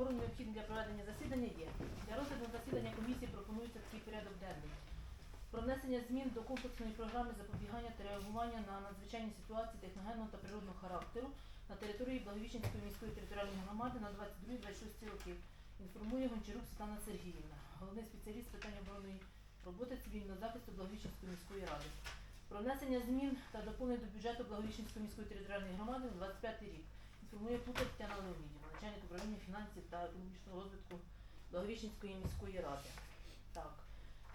Кворум необхідний для проведення засідання є. Для розгляду засідання комісії пропонується такий порядок денний. Про внесення змін до комплексної програми запобігання та реагування на надзвичайні ситуації техногенного та природного характеру на території Благовіщенської міської територіальної громади на 22-26 років. Інформує Гончарук Світлана Сергіївна, головний спеціаліст з питань оборонної роботи цивільного захисту Благовіщенської міської ради. Про внесення змін та доповнень до бюджету Благовіщенської міської територіальної громади на 25 рік. Інформує Путер Тетяна Леонідівна, начальник управління фінансів та економічного розвитку Благовіщенської міської ради. Так.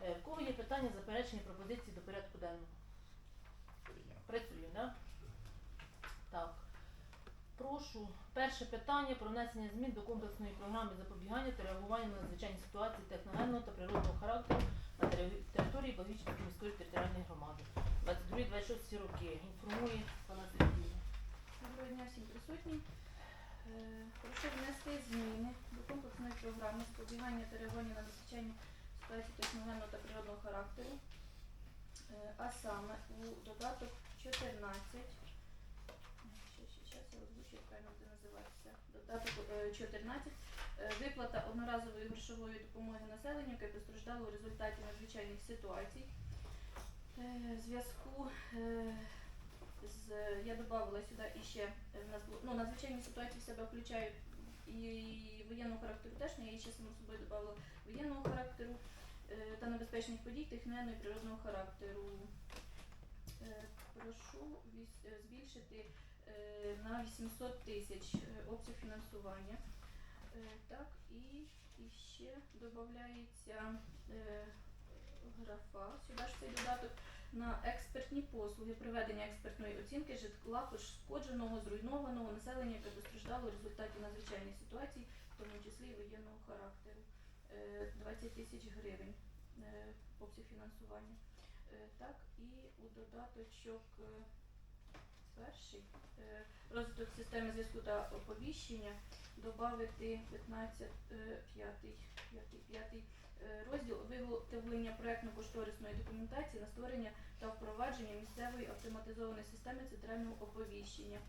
Е, В кого є питання, заперечення, пропозиції до порядку денного? Працює, да? Так. Прошу. Перше питання про внесення змін до комплексної програми запобігання та реагування на надзвичайні ситуації техногенного та природного характеру на тери- території Благовіщенської міської територіальної громади. 22-26 роки. Інформує пана Сергія. Доброго дня всім присутнім. Е, Прошу внести зміни до комплексної програми запобігання та реагування на надзвичайні ситуації техногенного та природного характеру. Е, А саме у додаток 14. Ще, ще, ще, я озвучу, як правильно буде називатися. Додаток е, 14. Е, Виплата одноразової грошової допомоги населенню, яке постраждало у результаті надзвичайних ситуацій. Е, В зв'язку е, з я додавала сюди іще е, в нас було ну надзвичайні ситуації в себе включають і воєнного характеру теж, але я ще само собою додавала воєнного характеру е, та небезпечних подій техногенного і природного характеру. Е, Прошу збільшити на 800 тисяч обсяг фінансування. Так, і, і ще додається графа, сюди ж цей додаток на експертні послуги проведення експертної оцінки житла пошкодженого, зруйнованого населення, яке постраждало в результаті надзвичайних ситуацій, в тому числі і воєнного характеру. Е, 20 тисяч гривень е, обсяг фінансування. Е, Так, і у додаточок е, перший е, розвиток системи зв'язку та оповіщення додати 15, е, п'ятий, п'ятий, п'ятий е, розділ виготовлення проектно-кошторисної документації на створення та впровадження місцевої автоматизованої системи центрального оповіщення.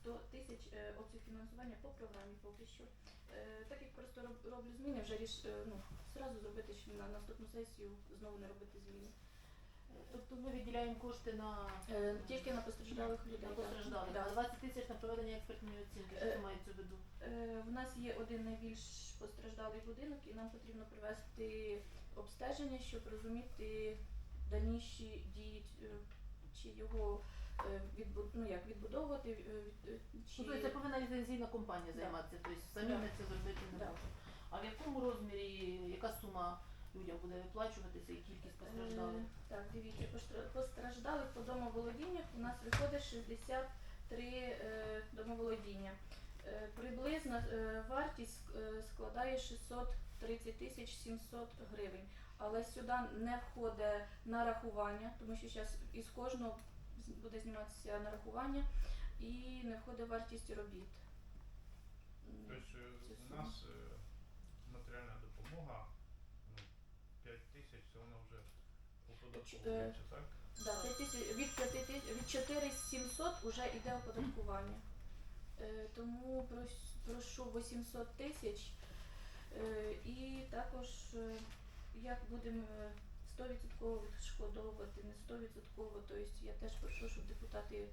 100 тисяч е, обсяг фінансування по програмі поки що. Е, Так як просто роблю зміни, вже ріш, е, ну, зразу зробити щоб на наступну сесію, знову не робити зміни. Тобто ми виділяємо кошти на, Е, Тільки на постраждалих людей. на постраждалих, Да. 20 тисяч на проведення експертної оцінки. Що Е, це мається В нас є один найбільш постраждалий будинок, і нам потрібно провести обстеження, щоб розуміти дальніші дії, е, чи його е, відбу- ну, як, відбудовувати, е, е, Ну, чи тобто це повинна ліцензійна компанія Да. займатися, тобто самі Да. ми це зробити не Да. можемо. А в якому розмірі, яка сума людям буде виплачуватися і кількість постраждалих? Так, дивіться, постраждалих по домоволодіннях у нас виходить 63 е, домоволодіння. Е, Приблизна е, вартість е, складає 630 тисяч 700 гривень. Але сюди не входить нарахування, тому що зараз із кожного буде зніматися нарахування і не входить вартість робіт. Тобто у нас матеріальна допомога ну, 5 тисяч, це вона вже оподатковується, так? Да, 5 тисяч- від 5 тисяч, від 4700 вже йде оподаткування. Е, тому прошу 800 тисяч. Е, і також е, як будемо е, 100% відшкодовувати, не 100%, тобто я теж прошу, щоб депутати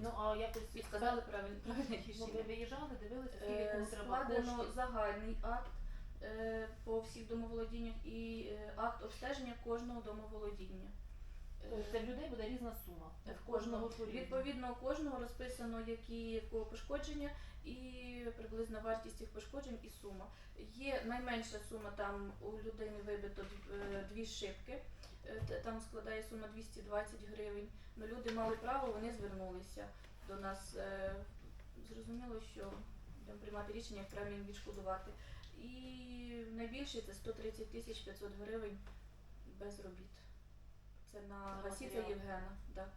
Ну а якось підказали правильне, правильне Ну, ви рішення. виїжджали, дивилися, скільки кому треба Складено коштів. загальний акт е, по всіх домоволодіннях і е, акт обстеження кожного домоволодіння. Тобто це в людей буде різна сума. в кожного відповідно у кожного розписано, які в кого пошкодження, і приблизна вартість цих пошкоджень і сума. Є найменша сума, там у людини вибито е, дві шибки, е, там складає сума 220 гривень. Ну люди мали право, вони звернулися до нас. Е, Зрозуміло, що будемо приймати рішення, як правильно їм відшкодувати. І найбільше це 130 тисяч 500 гривень без робіт. Це на Гасіця. Євгена. Да.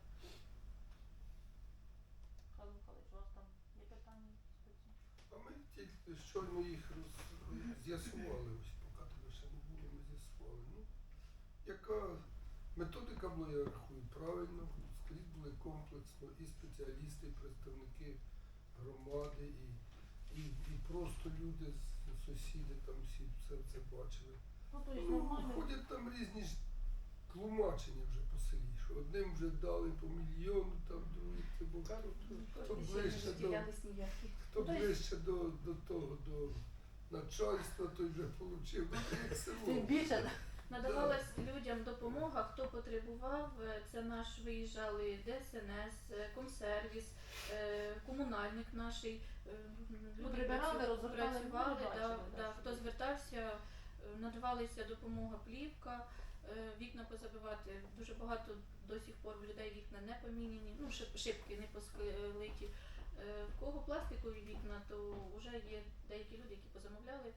Михайло Михайлович, у вас там є питання? А ми тільки щойно їх роз- з'ясували, ось поки тебе ще не було, ми з'ясували. Ну, яка методика була, я рахую, правильно, скрізь були комплексно і спеціалісти, і представники громади, і, і і, просто люди, с- сусіди там всі все це бачили. Ну, то є Ну, нормально. ходять там різні ж тлумачення вже по селі, що одним вже дали по мільйону, там другий ти бо хто, хто Ще ближче до хто Ну, ближче до, до того, до начальства, той вже отримав. Село. Тим більше, Надавалась людям допомога, хто потребував. Е, Це наш виїжджали ДСНС, е, комсервіс, е, комунальник наш. Люди прибирали, працю- працювали, да, да, хто звертався, надавалася допомога плівка, вікна позабивати. Дуже багато до сих пор в людей вікна не поміняні, ну шибки не посклиті. Е, В кого пластикові вікна, то вже є деякі люди, які позамовляли.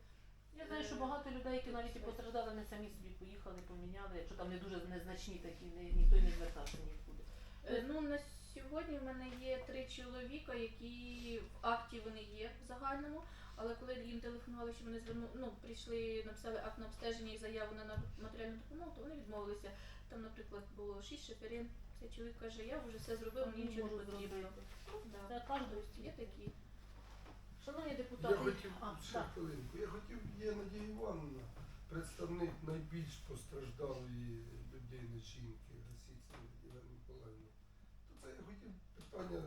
я знаю, що багато людей, які навіть і постраждали, вони самі собі поїхали, поміняли, якщо там не дуже незначні такі, не, ніхто й не звертався нікуди. Е, Ну на сьогодні в мене є три чоловіка, які в акті вони є в загальному. Але коли їм телефонували, що вони зверну, ну прийшли, написали акт на обстеження і заяву на на матеріальну допомогу, то вони відмовилися. Там, наприклад, було шість шиферин. Цей чоловік каже, я вже все зробив, мені нічого не потрібно. зробити. Да. Це кожен Тобто є такі. Шановні депутати, Я хотів а, ще так. хвилинку. Я хотів, є Надія Івановна, представник найбільш постраждалої людини, жінки, Російської Ірини Миколаївни. То це я хотів питання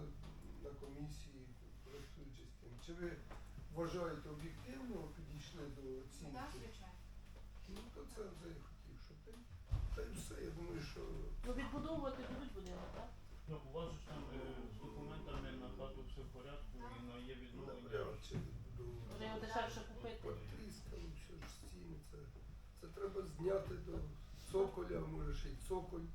на комісії, користуючись тим. Чи ви вважаєте об'єктивно підійшли до оцінки? Ну, то це вже я хотів, що ти. Та й все, я думаю, що Ну відбудовувати будуть будинок, так? Ну, у вас же ж там е, з документами на хату все в порядку і на є відновлення. навряд чи. Може його дешевше купити. Потріскали, все ж стіни. Це, це треба зняти до цоколя, може ще й цоколь,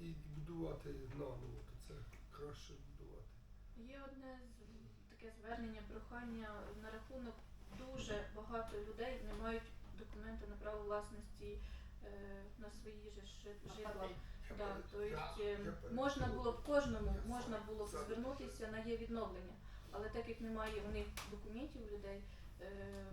і будувати наново, то це краще будувати. Є одне з- таке звернення, прохання на рахунок дуже багато людей не мають документу на право власності е, на свої же ж житла. Да, перед- то есть, я- я перед- можна було б кожному можна було б звернутися на є відновлення, але так як немає в них документів у людей, е,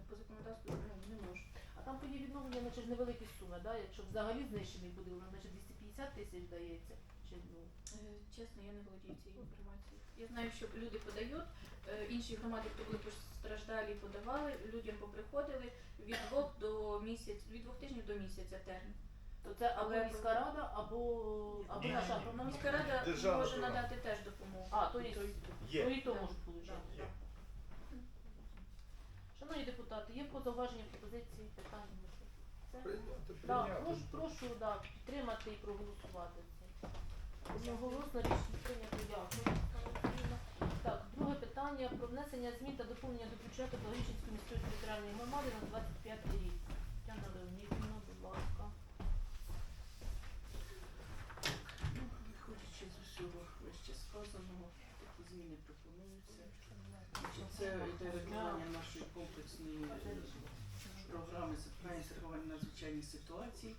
по законодавству ну, не можуть. А там тоді відновлення, значить ж невеликі суми, да? якщо взагалі знищений будинок, значить 250 тисяч дається. Чи, ну, Е, Чесно, я не володію цією інформацією. Я знаю, що люди подають, інші громади, хто були постраждалі, подавали, людям поприходили від двох до місяць, від двох тижнів до місяця термін. то це або Але- міська рада, або, або Ні, наша ні, ні. автономна Міська рада Державна може програма. надати теж допомогу. А, то Є. то і то Да. можуть получати. Є. Шановні депутати, є позауваження пропозиції, питання? Прийняти, Да, прийняти. прошу, прошу да, підтримати і проголосувати це. Одноголосно рішення прийнято. Дякую. Оксана Сергіївна. Так, друге питання про внесення змін та доповнення до бюджету Благовіщенської міської територіальної громади на 25 рік. Тетяна Леонідівна, будь ласка. Ну, Виходячи з усього вище сказаного, такі зміни пропонуються. Це йде виконання нашої комплексної е, програми запитання реагування на надзвичайні ситуації.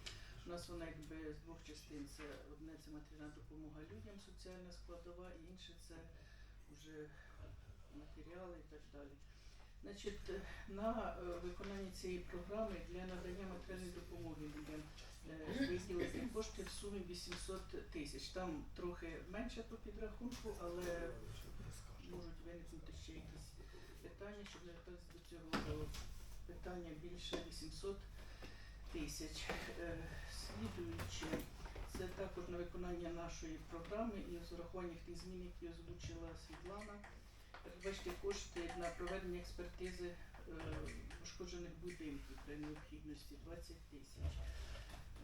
У нас вона якби з двох частин. Це одне це матеріальна допомога людям, соціальна складова, і інше це вже матеріали і так далі. Значить, е, на е, виконання цієї програми для надання матеріальної допомоги людям е, виділити кошти в сумі 800 тисяч. Там трохи менше по підрахунку, але можуть виникнути ще якісь питання, щоб звертатися до цього питання більше 800 тисяч. Слідуючи, це також на виконання нашої програми і з урахуванням тих змін, які озвучила Світлана. Передбачити кошти на проведення експертизи е, пошкоджених будинків при необхідності 20 тисяч.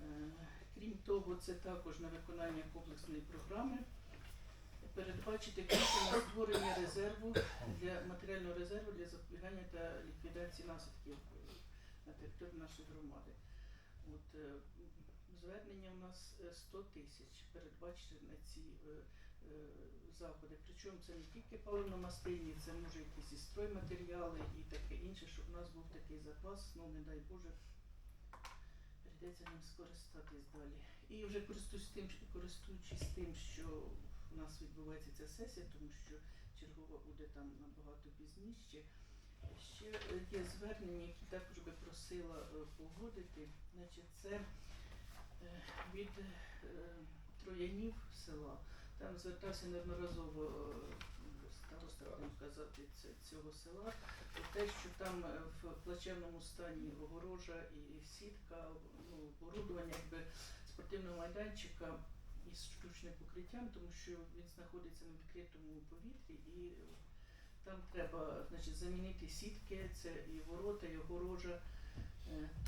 Е, Крім того, це також на виконання комплексної програми. Передбачити кошти на створення резерву для матеріального резерву для запобігання та ліквідації наслідків е, на території нашої громади. От, звернення у нас е, 100 тисяч передбачити на ці заходи. Причому це не тільки паливно-мастильні, це може якісь і стройматеріали і таке інше, щоб у нас був такий запас, ну не дай Боже, прийдеться ним скористатись далі. І вже користуючись тим, користуючись тим, що у нас відбувається ця сесія, тому що чергова буде там набагато пізніше. Ще е, є звернення, які також би просила е, погодити. Значить, це е, від е, троянів села. Там звертався неодноразово е, староста будемо казати цього села, про те, що там е, в плачевному стані огорожа і сітка, ну, оборудування якби спортивного майданчика із штучним покриттям, тому що він знаходиться на відкритому повітрі і там треба значить, замінити сітки, це і ворота, і огорожа,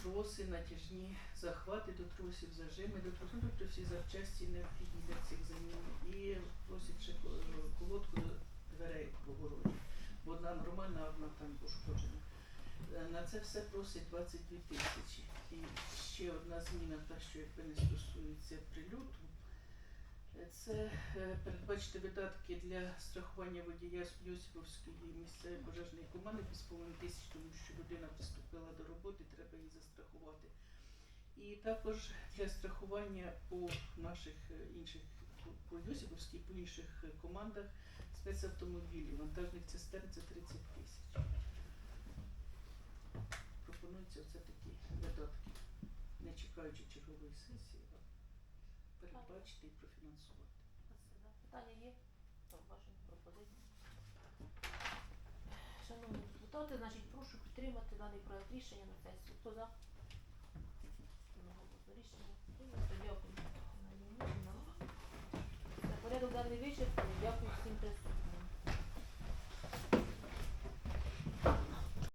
троси, натяжні захвати до тросів, зажими до тросів, ну, тобто всі запчасті необхідні для цих замін. І просять ще колодку до дверей в огороді, бо одна нормальна, а одна там пошкоджена. Е, На це все просить 22 тисячі. І ще одна зміна, та що якби не стосується прильоту, е, це е, передбачити видатки для страхування водія з Йосиповської місцевої пожежної команди 2,5 тисяч, тому що людина приступила до роботи, її застрахувати. І також для страхування по наших е, інших по- по інших е, командах спецавтомобілів, вантажних цистерн це 30 тисяч. Пропонується оце такі видатки, не чекаючи чергової сесії, а передбачити і профінансувати. Питання є? Зауваження, пропозиції? Шановні депутати, значить, прошу підтримати даний проект рішення на сесію. Хто за? Одноголосно рішення прийнято. Дякую. Це порядок даний вечір. Дякую всім присутнім.